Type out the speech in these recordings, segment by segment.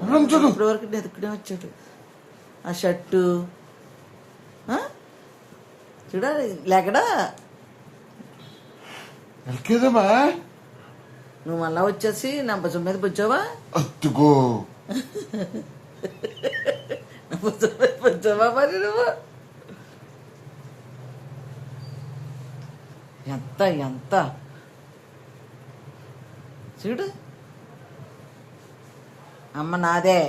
చూడు ఇప్పటి వరకు నెతుక్కునే వచ్చాడు. ఆ షర్టు ఆ? చూడాలి లేకడా? ఎక్కేదమ్మా నువ్వు మళ్ళా వచ్చేసి నా భుజం మీద పుచ్చావా? అత్తుకో నా భుజం మీద పుచ్చావా మరి నువ్వు? ఎంత ఎంత? చూడు. అమ్మ నాదే.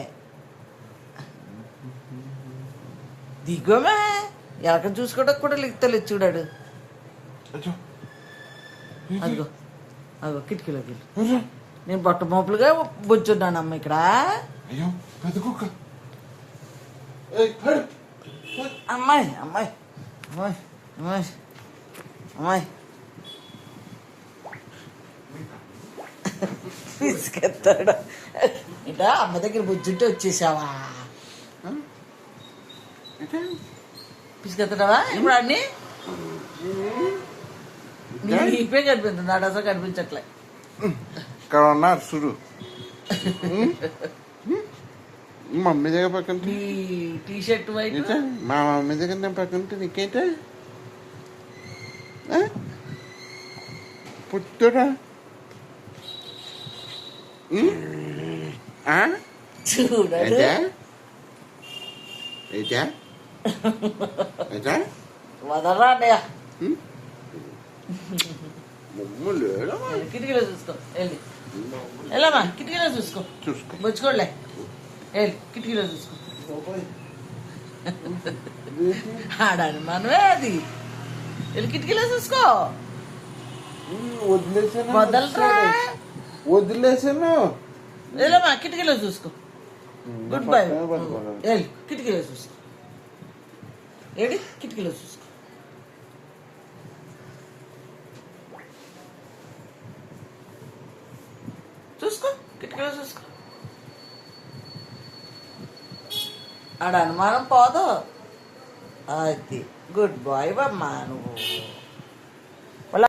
దిగోమే. ఎలకని చూసుకోవడానికి కూడా లిగుతలేదు చూడాడు. అదిగో. అదిగో కిటికీలోకి వెళ్ళి. నేను బొట్ట మోపులుగా బొచ్చున్నాను అమ్మ ఇక్కడ. అయ్యో పెద్ద కుక్క. ఏయ్, హరి. అమ్మాయి అమ్మాయి అమ్మాయి అమ్మాయి అమ్మాయి. తీసుకెత్తాడు. ఇట అమ్మ దగ్గర బుజ్జుంటే వచ్చేసావా? పిసుకెత్తావా ఇప్పుడు అన్ని? నీపే కనిపిస్తుంది నాడు అసలు కనిపించట్లే. ఇక్కడ ఉన్నారు చూడు. మమ్మీ దగ్గర పక్కన టీ షర్ట్ వైపు? ఏంటా? మా మమ్మీ దగ్గర నేను పక్కన నీకేంటే? పుట్టురా చూడాడు అయితే అయితే లేడా కిటికీలో చూసుకో వెళ్ళి వెళ్ళమ్మా కిటికీలో చూసుకో చూసుకో బుచ్చుకోలే వెళ్ళి కిటికీలో చూసుకో ఆడాను మనమే అది వెళ్ళి కిటికీలో చూసుకో వదలరా వదిలేసాను వెళ్ళమ్మా కిటికీలో చూసుకో. గుడ్ బై పక్కనే పట్టుకోవాలి. వెళ్ళి కిటికీలో చూసుకో. ఏడి? కిటికీలో చూసుకో. చూసుకో కిటికీలో చూసుకో. ఆడ అనుమానం పోదు. అది గుడ్ బాయ్ అమ్మా నువ్వు.